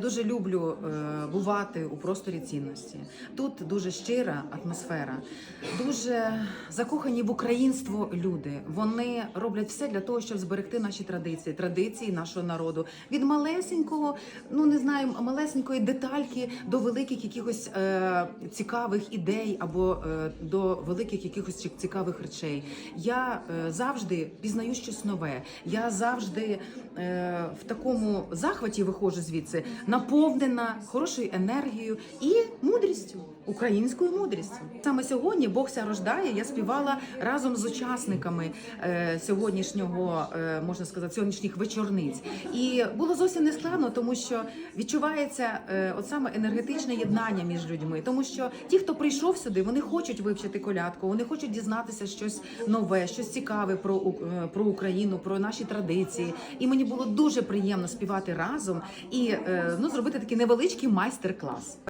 Дуже люблю е, бувати у просторі цінності. Тут дуже щира атмосфера, дуже закохані в українство люди. Вони роблять все для того, щоб зберегти наші традиції, традиції нашого народу від малесенького, ну не знаю, малесенької детальки до великих якихось е, цікавих ідей або е, до великих якихось ці- цікавих речей. Я е, завжди пізнаю щось нове. Я завжди е, в такому захваті виходжу звідси, наповнена хорошою енергією і мудрістю, українською мудрістю. Саме сьогодні Бог ся рождає. Я співала разом з учасниками е, сьогоднішнього, е, можна сказати, сьогоднішніх вечорниць. І було зовсім не складно, тому що відчувається е, от саме енергетичне єднання між людьми. Тому що ті, хто прийшов сюди, вони хочуть вивчити колядку, вони хочуть дізнатися щось нове, щось цікаве про, про Україну, про наші традиції. І мені було дуже приємно співати разом і е, ну зробити такий невеличкий майстер-клас.